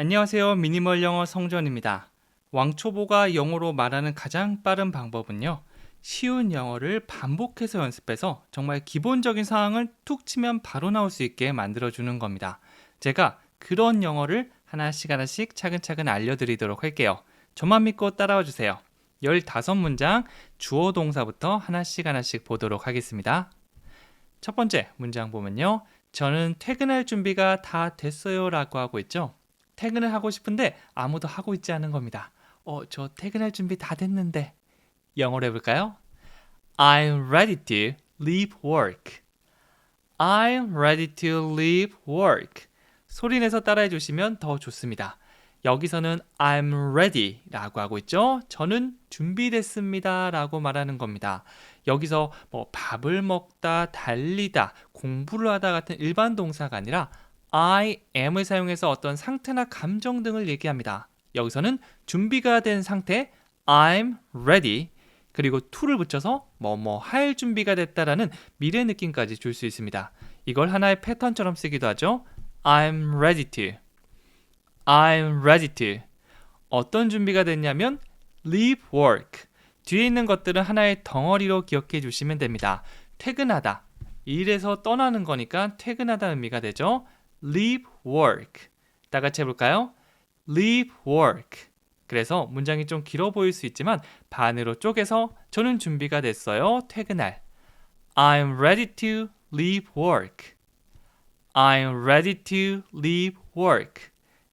안녕하세요. 미니멀 영어 성전입니다. 왕초보가 영어로 말하는 가장 빠른 방법은요. 쉬운 영어를 반복해서 연습해서 정말 기본적인 사항을 툭 치면 바로 나올 수 있게 만들어주는 겁니다. 제가 그런 영어를 하나씩 하나씩 차근차근 알려드리도록 할게요. 저만 믿고 따라와 주세요. 15문장 주어 동사부터 하나씩 하나씩 보도록 하겠습니다. 첫 번째 문장 보면요. 저는 퇴근할 준비가 다 됐어요 라고 하고 있죠. 퇴근을 하고 싶은데 아무도 하고 있지 않은 겁니다. 어, 저 퇴근할 준비 다 됐는데. 영어로 해볼까요? I'm ready to leave work. I'm ready to leave work. 소리 내서 따라해 주시면 더 좋습니다. 여기서는 I'm ready 라고 하고 있죠. 저는 준비됐습니다 라고 말하는 겁니다. 여기서 뭐 밥을 먹다, 달리다, 공부를 하다 같은 일반 동사가 아니라 I am을 사용해서 어떤 상태나 감정 등을 얘기합니다. 여기서는 준비가 된 상태 I'm ready 그리고 to를 붙여서 뭐뭐 할 준비가 됐다라는 미래 느낌까지 줄 수 있습니다. 이걸 하나의 패턴처럼 쓰기도 하죠. I'm ready to. I'm ready to. 어떤 준비가 됐냐면 leave work. 뒤에 있는 것들은 하나의 덩어리로 기억해 주시면 됩니다. 퇴근하다. 일에서 떠나는 거니까 퇴근하다 의미가 되죠. Leave work. 다 같이 해볼까요? leave work. 그래서 문장이 좀 길어 보일 수 있지만 반으로 쪼개서 저는 준비가 됐어요. 퇴근할. I'm ready to leave work. I'm ready to leave work.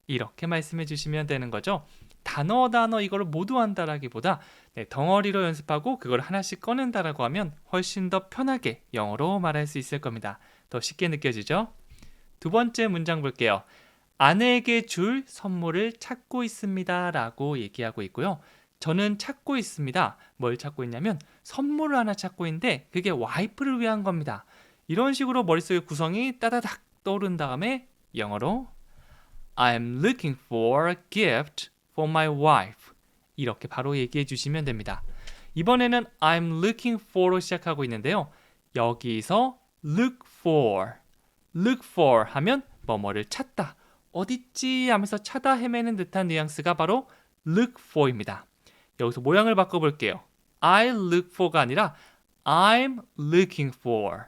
이렇게 말씀해 주시면 되는 거죠. 단어 단어 이거를 모두 한다라기보다 네, 덩어리로 연습하고 그걸 하나씩 꺼낸다라고 하면 훨씬 더 편하게 영어로 말할 수 있을 겁니다. 더 쉽게 느껴지죠? 두 번째 문장 볼게요. 아내에게 줄 선물을 찾고 있습니다. 라고 얘기하고 있고요. 저는 찾고 있습니다. 뭘 찾고 있냐면 선물을 하나 찾고 있는데 그게 와이프를 위한 겁니다. 이런 식으로 머릿속에 구성이 따다닥 떠오른 다음에 영어로 I'm looking for a gift for my wife. 이렇게 바로 얘기해 주시면 됩니다. 이번에는 I'm looking for로 시작하고 있는데요. 여기서 look for, look for 하면 뭐뭐를 찾다. 어딨지 하면서 찾아 헤매는 듯한 뉘앙스가 바로 look for입니다. 여기서 모양을 바꿔볼게요. I look for가 아니라 I'm looking for.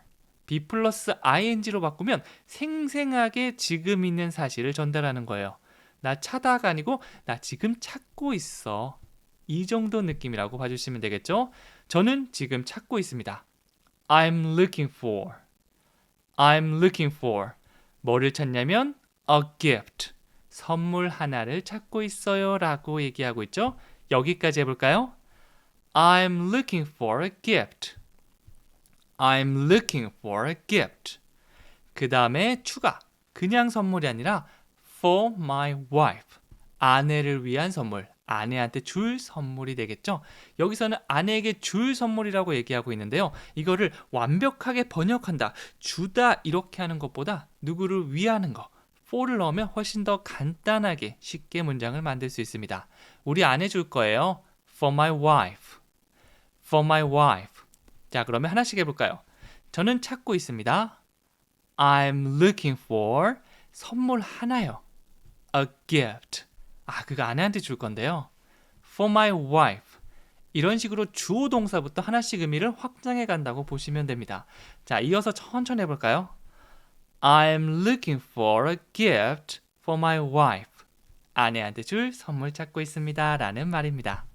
B 플러스 ing로 바꾸면 생생하게 지금 있는 사실을 전달하는 거예요. 나 차다가 아니고 나 지금 찾고 있어. 이 정도 느낌이라고 봐주시면 되겠죠? 저는 지금 찾고 있습니다. I'm looking for. I'm looking for. 뭐를 찾냐면 a gift. 선물 하나를 찾고 있어요. 라고 얘기하고 있죠? 여기까지 해볼까요? I'm looking for a gift. I'm looking for a gift. 그 다음에 추가. 그냥 선물이 아니라 for my wife. 아내를 위한 선물. 아내한테 줄 선물이 되겠죠. 여기서는 아내에게 줄 선물이라고 얘기하고 있는데요. 이거를 완벽하게 번역한다, 주다 이렇게 하는 것보다 누구를 위하는 거, for를 넣으면 훨씬 더 간단하게 쉽게 문장을 만들 수 있습니다. 우리 아내 줄 거예요. For my wife. For my wife. 자, 그러면 하나씩 해볼까요? 저는 찾고 있습니다. I'm looking for 선물 하나요. A gift. 아, 그거 아내한테 줄 건데요. For my wife. 이런 식으로 주어 동사부터 하나씩 의미를 확장해 간다고 보시면 됩니다. 자, 이어서 천천히 해볼까요? I'm looking for a gift for my wife. 아내한테 줄 선물 찾고 있습니다. 라는 말입니다.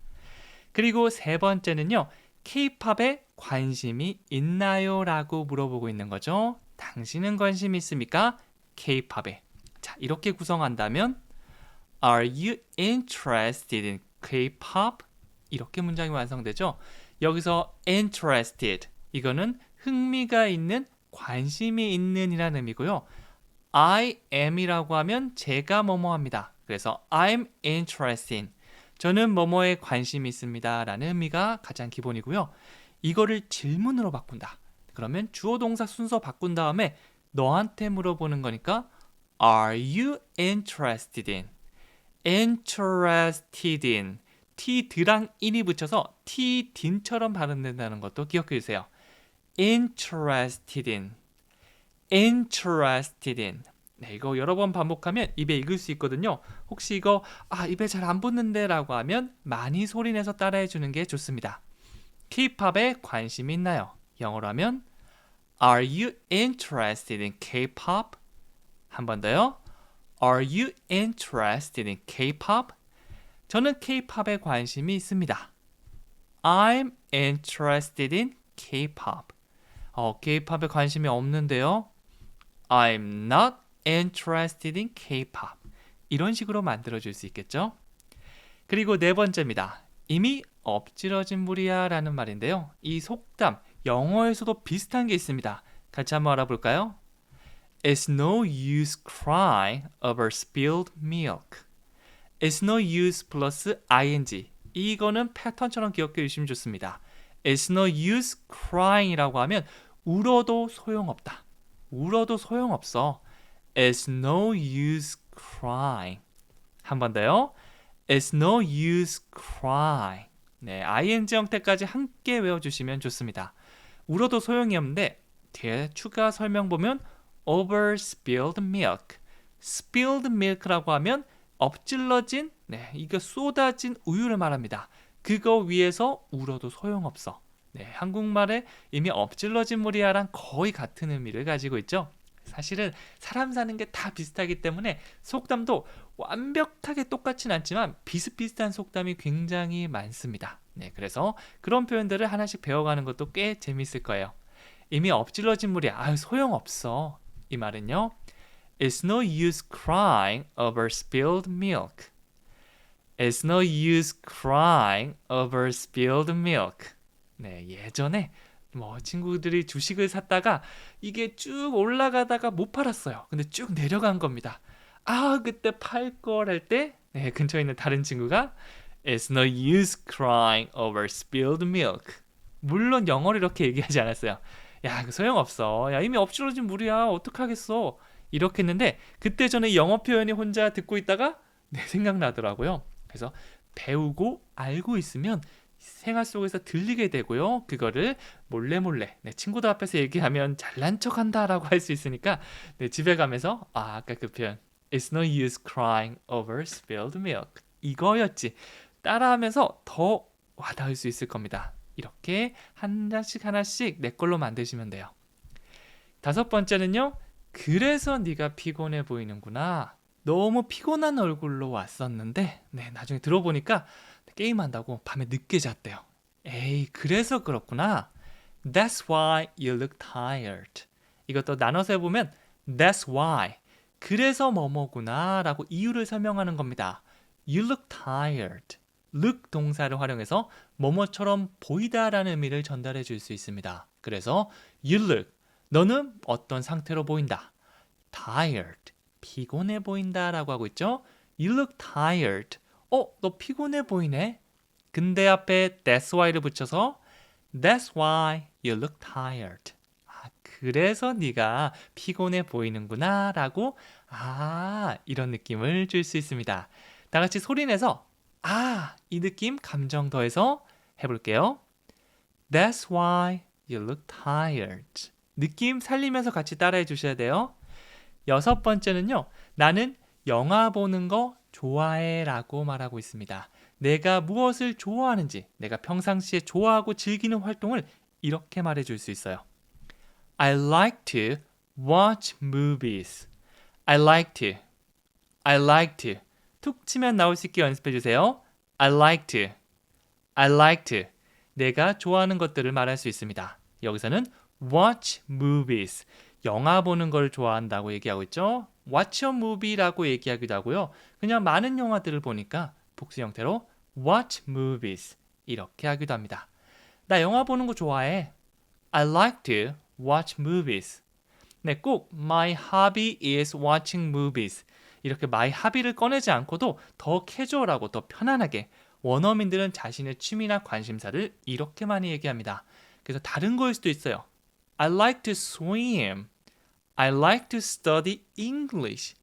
그리고 세 번째는요. K-팝에 관심이 있나요? 라고 물어보고 있는 거죠. 당신은 관심 있습니까? K-팝에. 자, 이렇게 구성한다면 Are you interested in K-pop? 이렇게 문장이 완성되죠. 여기서 interested 이거는 흥미가 있는 관심이 있는이라는 의미고요. I am이라고 하면 제가 뭐뭐 합니다. 그래서 I'm interested in 저는 뭐뭐에 관심이 있습니다. 라는 의미가 가장 기본이고요. 이거를 질문으로 바꾼다. 그러면 주어 동사 순서 바꾼 다음에 너한테 물어보는 거니까 Are you interested in? Interested in t 드랑 in이 붙여서 t 딘처럼 발음된다는 것도 기억해 주세요. interested in interested in 네, 이거 여러 번 반복하면 입에 익을 수 있거든요. 혹시 이거 아 입에 잘 안 붙는데라고 하면 많이 소리내서 따라해 주는 게 좋습니다. K-팝에 관심이 있나요? 영어로 하면 Are you interested in K-pop? 한 번 더요. Are you interested in K-pop? 저는 K-팝에 관심이 있습니다. I'm interested in K-pop. 어, K-팝에 관심이 없는데요. I'm not interested in K-pop. 이런 식으로 만들어 줄 수 있겠죠? 그리고 네 번째입니다. 이미 엎질러진 물이야 라는 말인데요. 이 속담, 영어에서도 비슷한 게 있습니다. 같이 한번 알아볼까요? It's no use crying over spilled milk. It's no use 플러스 ing. 이거는 패턴처럼 기억해 주시면 좋습니다. It's no use crying이라고 하면 울어도 소용없다. 울어도 소용없어. It's no use crying. 한 번 더요. It's no use crying. 네, ing 형태까지 함께 외워주시면 좋습니다. 울어도 소용이 없는데 뒤에 추가 설명 보면 over spilled milk. spilled milk라고 하면 엎질러진, 네, 이거 쏟아진 우유를 말합니다. 그거 위에서 울어도 소용없어. 네, 한국말에 이미 엎질러진 물이야랑 거의 같은 의미를 가지고 있죠. 사실은 사람 사는 게 다 비슷하기 때문에 속담도 완벽하게 똑같진 않지만 비슷비슷한 속담이 굉장히 많습니다. 네, 그래서 그런 표현들을 하나씩 배워가는 것도 꽤 재밌을 거예요. 이미 엎질러진 물이 아유 소용없어. 이 말은요. It's no use crying over spilled milk. It's no use crying over spilled milk. 네, 예전에 뭐 친구들이 주식을 샀다가 이게 쭉 올라가다가 못 팔았어요. 근데 쭉 내려간 겁니다. 아, 그때 팔 걸 할 때 네, 근처에 있는 다른 친구가 It's no use crying over spilled milk. 물론 영어로 이렇게 얘기하지 않았어요. 야, 그 소용 없어. 야, 이미 엎질러진 물이야. 어떡하겠어. 이렇게 했는데 그때 저는 영어 표현이 혼자 듣고 있다가 네, 생각나더라고요. 그래서 배우고 알고 있으면 생활 속에서 들리게 되고요. 그거를 몰래 몰래 네, 친구들 앞에서 얘기하면 잘난 척한다라고 할 수 있으니까 네, 집에 가면서 아 아까 그 표현 It's no use crying over spilled milk 이거였지 따라하면서 더 와닿을 수 있을 겁니다. 이렇게 하나씩 하나씩 내 걸로 만드시면 돼요. 다섯 번째는요. 그래서 네가 피곤해 보이는구나. 너무 피곤한 얼굴로 왔었는데 네, 나중에 들어보니까 게임한다고 밤에 늦게 잤대요. 에이, 그래서 그렇구나. That's why you look tired. 이것도 나눠서 해보면 That's why. 그래서 뭐뭐구나 라고 이유를 설명하는 겁니다. You look tired. look 동사를 활용해서 뭐뭐처럼 보이다라는 의미를 전달해 줄 수 있습니다. 그래서 you look. 너는 어떤 상태로 보인다. tired. 피곤해 보인다라고 하고 있죠. You look tired. 어, 너 피곤해 보이네. 근데 앞에 that's why를 붙여서 that's why you look tired. 아, 그래서 네가 피곤해 보이는구나 라고 아, 이런 느낌을 줄 수 있습니다. 다 같이 소리 내서 아, 이 느낌 감정 더해서 해 볼게요. That's why you look tired. 느낌 살리면서 같이 따라해 주셔야 돼요. 여섯 번째는요. 나는 영화 보는 거 좋아해 라고 말하고 있습니다. 내가 무엇을 좋아하는지, 내가 평상시에 좋아하고 즐기는 활동을 이렇게 말해 줄 수 있어요. I like to watch movies. I like to. I like to. 툭 치면 나올 수 있게 연습해 주세요. I like to. I like to. 내가 좋아하는 것들을 말할 수 있습니다. 여기서는 watch movies. 영화 보는 걸 좋아한다고 얘기하고 있죠. watch a movie라고 얘기하기도 하고요. 그냥 많은 영화들을 보니까 복수 형태로 watch movies 이렇게 하기도 합니다. 나 영화 보는 거 좋아해. I like to watch movies. 네, 꼭 my hobby is watching movies. 이렇게 my hobby를 꺼내지 않고도 더 캐주얼하고 더 편안하게 원어민들은 자신의 취미나 관심사를 이렇게 많이 얘기합니다. 그래서 다른 거일 수도 있어요. I like to swim. I like to study English.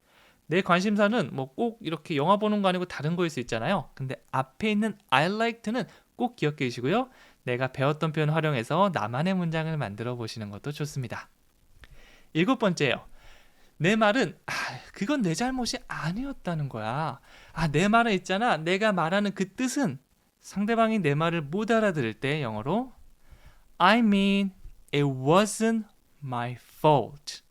내 관심사는 뭐 꼭 이렇게 영화 보는 거 아니고 다른 거일 수 있잖아요. 근데 앞에 있는 I like to는 꼭 기억해 주시고요. 내가 배웠던 표현 활용해서 나만의 문장을 만들어 보시는 것도 좋습니다. 일곱 번째요. 내 말은 아, 그건 내 잘못이 아니었다는 거야. 아, 내 말은 있잖아. 내가 말하는 그 뜻은 상대방이 내 말을 못 알아들을 때 영어로 I mean it wasn't my fault.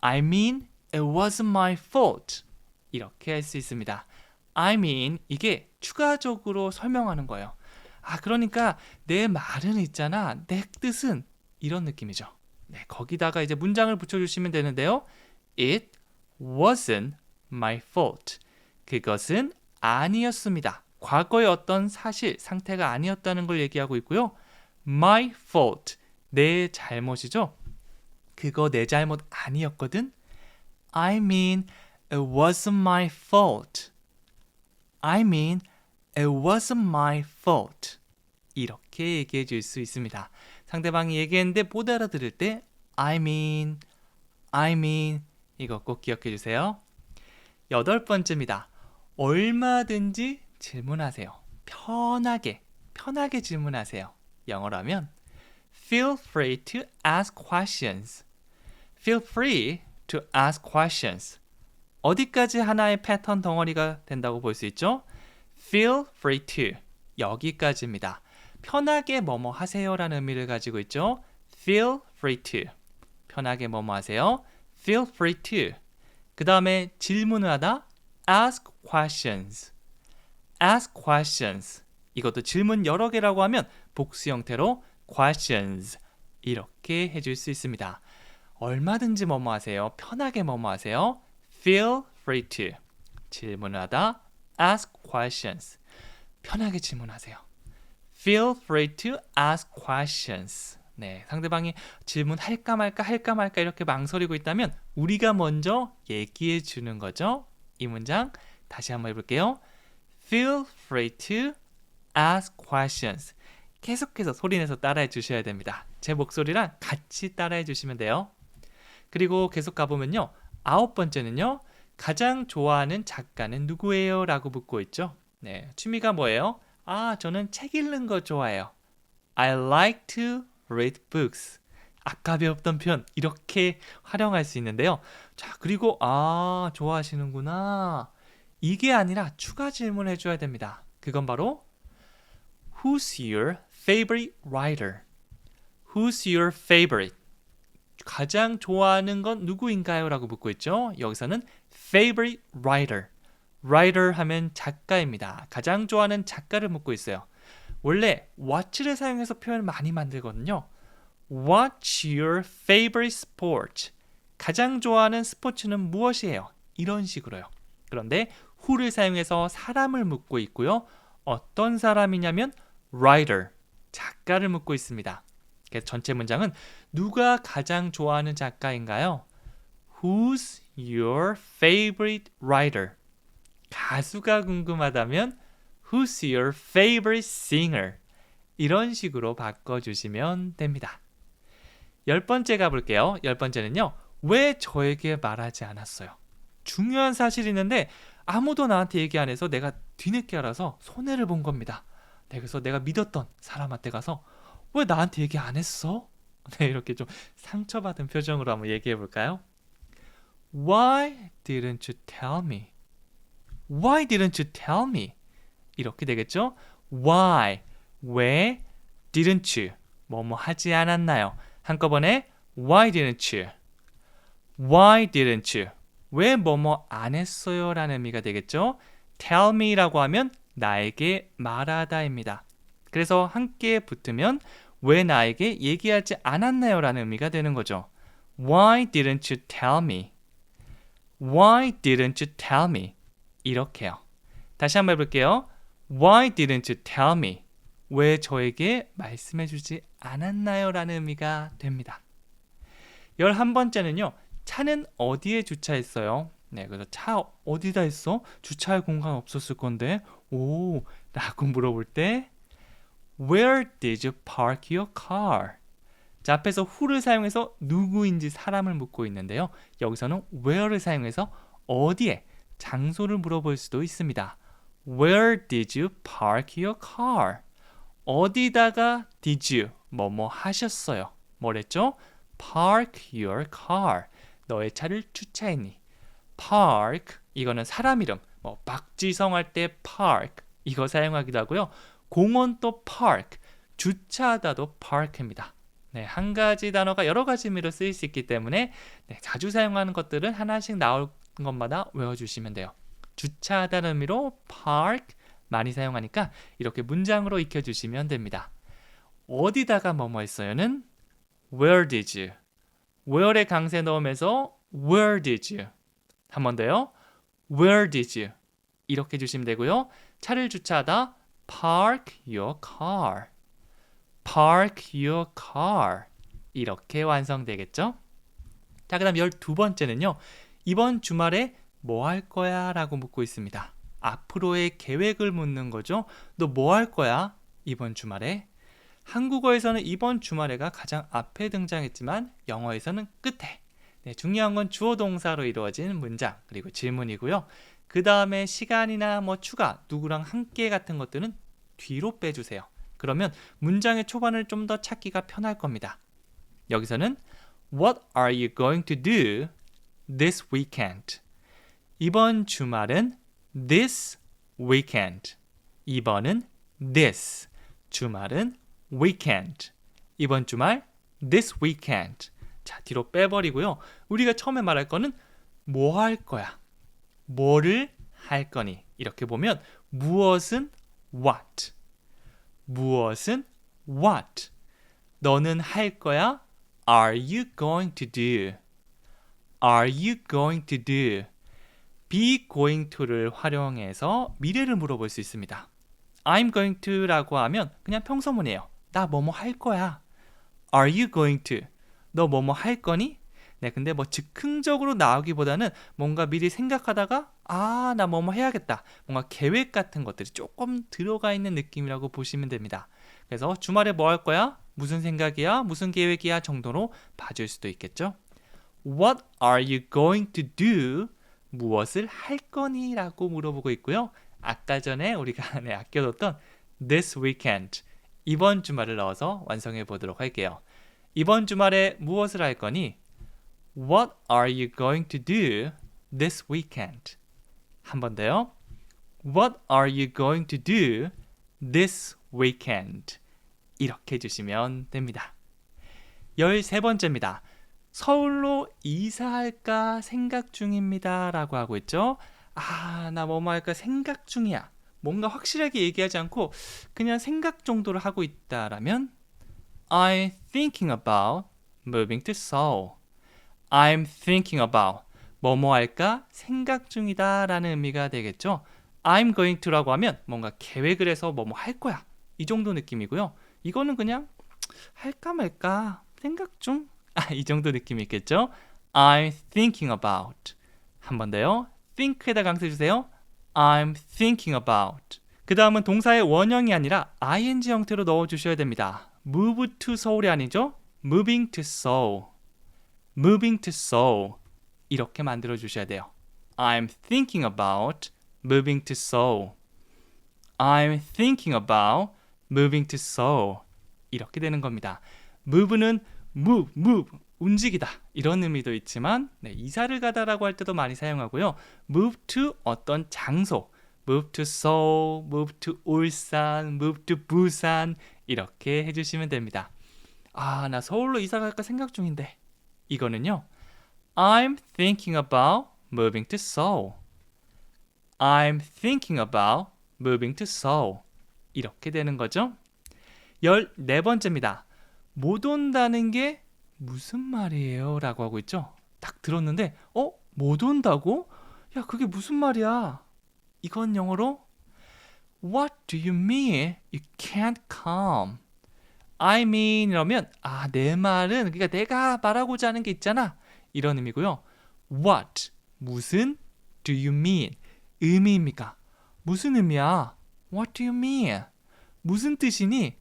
I mean it wasn't my fault. 이렇게 할 수 있습니다. I mean 이게 추가적으로 설명하는 거예요. 아, 그러니까 내 말은 있잖아. 내 뜻은 이런 느낌이죠. 네, 거기다가 이제 문장을 붙여 주시면 되는데요. It wasn't my fault. 그것은 아니었습니다. 과거의 어떤 사실, 상태가 아니었다는 걸 얘기하고 있고요. My fault. 내 잘못이죠. 그거 내 잘못 아니었거든. I mean, it wasn't my fault. I mean, it wasn't my fault. 이렇게 얘기해 줄 수 있습니다. 상대방이 얘기했는데 못 알아들을 때 I mean, I mean 이거 꼭 기억해 주세요. 여덟 번째입니다. 얼마든지 질문하세요. 편하게, 편하게 질문하세요. 영어로 하면 Feel free to ask questions. Feel free to ask questions. 어디까지 하나의 패턴 덩어리가 된다고 볼 수 있죠? Feel free to. 여기까지입니다. 편하게 뭐뭐 하세요라는 의미를 가지고 있죠. Feel free to. 편하게 뭐뭐 하세요. Feel free to. 그 다음에 질문을 하다. Ask questions. Ask questions. 이것도 질문 여러 개라고 하면 복수 형태로 questions. 이렇게 해줄 수 있습니다. 얼마든지 뭐뭐 하세요. 편하게 뭐뭐 하세요. Feel free to. 질문을 하다. Ask questions. 편하게 질문하세요. Feel free to ask questions. 네, 상대방이 질문할까 말까 할까 말까 이렇게 망설이고 있다면 우리가 먼저 얘기해 주는 거죠. 이 문장 다시 한번 해볼게요. Feel free to ask questions. 계속해서 소리내서 따라해 주셔야 됩니다. 제 목소리랑 같이 따라해 주시면 돼요. 그리고 계속 가보면요. 아홉 번째는요. 가장 좋아하는 작가는 누구예요? 라고 묻고 있죠. 네, 취미가 뭐예요? 아, 저는 책 읽는 거 좋아해요. I like to read books. 아까 배웠던 표현 이렇게 활용할 수 있는데요. 자, 그리고 아, 좋아하시는구나. 이게 아니라 추가 질문을 해줘야 됩니다. 그건 바로 Who's your favorite writer? Who's your favorite? 가장 좋아하는 건 누구인가요? 라고 묻고 있죠. 여기서는 favorite writer. writer 하면 작가입니다. 가장 좋아하는 작가를 묻고 있어요. 원래 what를 사용해서 표현을 많이 만들거든요. What's your favorite sport? 가장 좋아하는 스포츠는 무엇이에요? 이런 식으로요. 그런데 who를 사용해서 사람을 묻고 있고요. 어떤 사람이냐면 writer, 작가를 묻고 있습니다. 그래서 전체 문장은 누가 가장 좋아하는 작가인가요? Who's your favorite writer? 가수가 궁금하다면 Who's your favorite singer? 이런 식으로 바꿔주시면 됩니다. 열 번째 가볼게요. 열 번째는요. 왜 저에게 말하지 않았어요? 중요한 사실이 있는데 아무도 나한테 얘기 안 해서 내가 뒤늦게 알아서 손해를 본 겁니다. 네, 그래서 내가 믿었던 사람한테 가서 왜 나한테 얘기 안 했어? 네, 이렇게 좀 상처받은 표정으로 한번 얘기해 볼까요? Why didn't you tell me? Why didn't you tell me? 이렇게 되겠죠? Why? 왜 didn't you? 뭐뭐 하지 않았나요? 한꺼번에 Why didn't you? Why didn't you? 왜 뭐뭐 안 했어요? 라는 의미가 되겠죠? Tell me라고 하면 나에게 말하다입니다. 그래서 함께 붙으면 왜 나에게 얘기하지 않았나요? 라는 의미가 되는 거죠. Why didn't you tell me? Why didn't you tell me? 이렇게요. 다시 한번 해볼게요. Why didn't you tell me? 왜 저에게 말씀해주지 않았나요? 라는 의미가 됩니다. 열한 번째는요. 차는 어디에 주차했어요? 네, 그래서 차 어디다 했어? 주차할 공간 없었을 건데. 오, 라고 물어볼 때 Where did you park your car? 자, 앞에서 who를 사용해서 누구인지 사람을 묻고 있는데요. 여기서는 where를 사용해서 어디에 장소를 물어볼 수도 있습니다. Where did you park your car? 어디다가 did you 뭐뭐 하셨어요? 뭐랬죠? Park your car. 너의 차를 주차했니? park 이거는 사람 이름. 뭐 박지성 할 때 park 이거 사용하기도 하고요. 공원 또 park, 주차하다도 park입니다. 네, 한 가지 단어가 여러 가지 의미로 쓰일 수 있기 때문에 네, 자주 사용하는 것들은 하나씩 나올 것마다 외워주시면 돼요. 주차하다는 의미로 park 많이 사용하니까 이렇게 문장으로 익혀주시면 됩니다. 어디다가 뭐뭐 했어요는 where did you where에 강세 넣으면서 where did you 한 번 더요. where did you 이렇게 주시면 되고요. 차를 주차하다 park your car park your car 이렇게 완성되겠죠? 자, 그 다음 12번째는요. 이번 주말에 뭐 할 거야? 라고 묻고 있습니다. 앞으로의 계획을 묻는 거죠. 너 뭐 할 거야? 이번 주말에? 한국어에서는 이번 주말에가 가장 앞에 등장했지만 영어에서는 끝에. 네, 중요한 건 주어 동사로 이루어진 문장 그리고 질문이고요. 그 다음에 시간이나 뭐 추가, 누구랑 함께 같은 것들은 뒤로 빼주세요. 그러면 문장의 초반을 좀 더 찾기가 편할 겁니다. 여기서는 What are you going to do this weekend? 이번 주말은 this weekend. 이번은 this. 주말은 weekend. 이번 주말 this weekend. 자, 뒤로 빼버리고요. 우리가 처음에 말할 거는 뭐 할 거야? 뭐를 할 거니? 이렇게 보면 무엇은 what. 무엇은 what. 너는 할 거야? Are you going to do? Are you going to do? Be going to를 활용해서 미래를 물어볼 수 있습니다. I'm going to라고 하면 그냥 평소문이에요. 나 뭐뭐 할 거야. Are you going to? 너 뭐뭐 할 거니? 네, 근데 뭐 즉흥적으로 나오기보다는 뭔가 미리 생각하다가 아, 나 뭐뭐 해야겠다. 뭔가 계획 같은 것들이 조금 들어가 있는 느낌이라고 보시면 됩니다. 그래서 주말에 뭐 할 거야? 무슨 생각이야? 무슨 계획이야? 정도로 봐줄 수도 있겠죠. What are you going to do? 무엇을 할 거니? 라고 물어보고 있고요. 아까 전에 우리가 네, 아껴뒀던 this weekend 이번 주말을 넣어서 완성해 보도록 할게요. 이번 주말에 무엇을 할 거니? What are you going to do this weekend? 한 번 더요. What are you going to do this weekend? 이렇게 해주시면 됩니다. 13번째입니다. 서울로 이사할까 생각 중입니다. 라고 하고 있죠. 아, 나 뭐뭐 할까 생각 중이야. 뭔가 확실하게 얘기하지 않고 그냥 생각 정도를 하고 있다라면 I'm thinking about moving to Seoul. I'm thinking about 뭐뭐 할까 생각 중이다 라는 의미가 되겠죠. I'm going to라고 하면 뭔가 계획을 해서 뭐뭐 할 거야. 이 정도 느낌이고요. 이거는 그냥 할까 말까 생각 중. 아, 이 정도 느낌이 있겠죠? I'm thinking about. 한 번 더요. think에다 강세 주세요. I'm thinking about. 그 다음은 동사의 원형이 아니라 ing 형태로 넣어 주셔야 됩니다. move to Seoul이 아니죠? moving to Seoul. moving to Seoul. 이렇게 만들어 주셔야 돼요. I'm thinking about moving to Seoul. I'm thinking about moving to Seoul. 이렇게 되는 겁니다. move는 move, move, 움직이다 이런 의미도 있지만 네, 이사를 가다라고 할 때도 많이 사용하고요. move to 어떤 장소, move to Seoul, move to 울산, move to 부산 이렇게 해주시면 됩니다. 아, 나 서울로 이사 갈까 생각 중인데 이거는요. I'm thinking about moving to Seoul. I'm thinking about moving to Seoul. 이렇게 되는 거죠. 14번째입니다. 못 온다는 게 무슨 말이에요? 라고 하고 있죠. 딱 들었는데, 어? 못 온다고? 야, 그게 무슨 말이야? 이건 영어로 What do you mean you can't come? I mean 이러면 아, 내 말은 그러니까 내가 말하고자 하는 게 있잖아. 이런 의미고요. What 무슨 do you mean 의미입니까? 무슨 의미야? What do you mean? 무슨 뜻이니?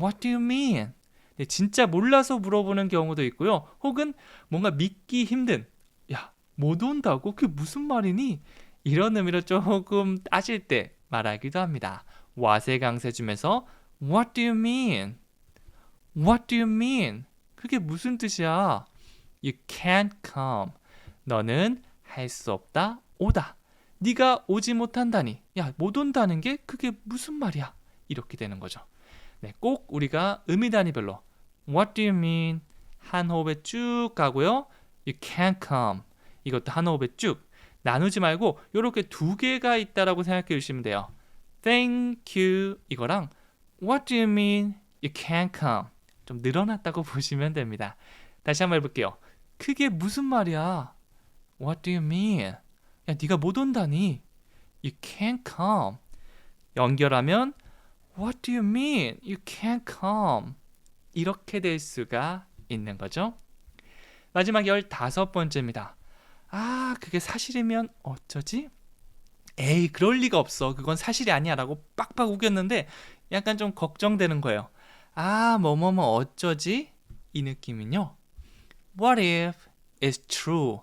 What do you mean? 네, 진짜 몰라서 물어보는 경우도 있고요. 혹은 뭔가 믿기 힘든 야, 못 온다고? 그게 무슨 말이니? 이런 의미로 조금 따질 때 말하기도 합니다. 와세 강세 주면서 What do you mean? What do you mean? 그게 무슨 뜻이야? You can't come. 너는 할 수 없다. 오다. 네가 오지 못한다니. 야, 못 온다는 게 그게 무슨 말이야? 이렇게 되는 거죠. 네, 꼭 우리가 의미 단위별로 What do you mean? 한 호흡에 쭉 가고요. You can't come. 이것도 한 호흡에 쭉 나누지 말고 이렇게 두 개가 있다라고 생각해 주시면 돼요. Thank you 이거랑 What do you mean? You can't come. 좀 늘어났다고 보시면 됩니다. 다시 한번 해볼게요. 그게 무슨 말이야? What do you mean? 야, 네가 못 온다니. You can't come. 연결하면 What do you mean? You can't come. 이렇게 될 수가 있는 거죠. 마지막 열다섯 번째입니다. 아, 그게 사실이면 어쩌지? 에이, 그럴 리가 없어. 그건 사실이 아니야. 라고 빡빡 우겼는데 약간 좀 걱정되는 거예요. 아, 뭐뭐뭐 어쩌지? 이 느낌은요. What if is true?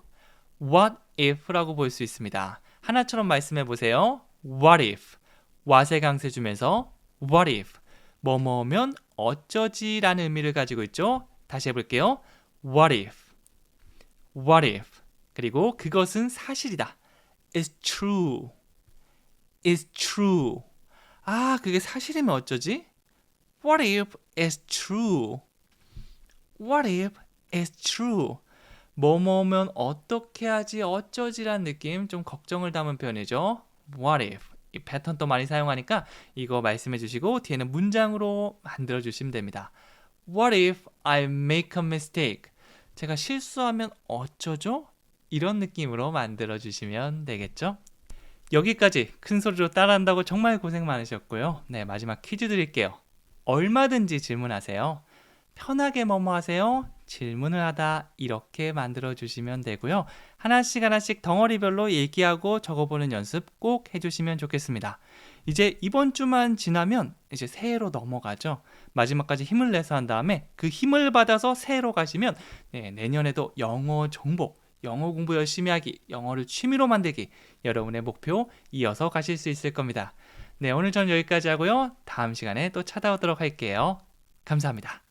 What if라고 볼 수 있습니다. 하나처럼 말씀해 보세요. What if? 와세 강세 주면서 What if? 뭐뭐면 어쩌지라는 의미를 가지고 있죠. 다시 해볼게요. What if? What if? 그리고 그것은 사실이다. It's true. It's true. 아, 그게 사실이면 어쩌지? What if it's true? What if it's true? 뭐뭐면 어떻게 하지 어쩌지란 느낌 좀 걱정을 담은 표현이죠. What if? 이 패턴 또 많이 사용하니까 이거 말씀해 주시고 뒤에는 문장으로 만들어 주시면 됩니다. What if I make a mistake? 제가 실수하면 어쩌죠? 이런 느낌으로 만들어 주시면 되겠죠? 여기까지 큰 소리로 따라한다고 정말 고생 많으셨고요. 네, 마지막 퀴즈 드릴게요. 얼마든지 질문하세요. 편하게 뭐뭐 하세요? 질문을 하다 이렇게 만들어 주시면 되고요. 하나씩 하나씩 덩어리별로 얘기하고 적어보는 연습 꼭 해주시면 좋겠습니다. 이제 이번 주만 지나면 이제 새해로 넘어가죠. 마지막까지 힘을 내서 한 다음에 그 힘을 받아서 새해로 가시면 네, 내년에도 영어 정보, 영어 공부 열심히 하기, 영어를 취미로 만들기 여러분의 목표 이어서 가실 수 있을 겁니다. 네, 오늘 전 여기까지 하고요. 다음 시간에 또 찾아오도록 할게요. 감사합니다.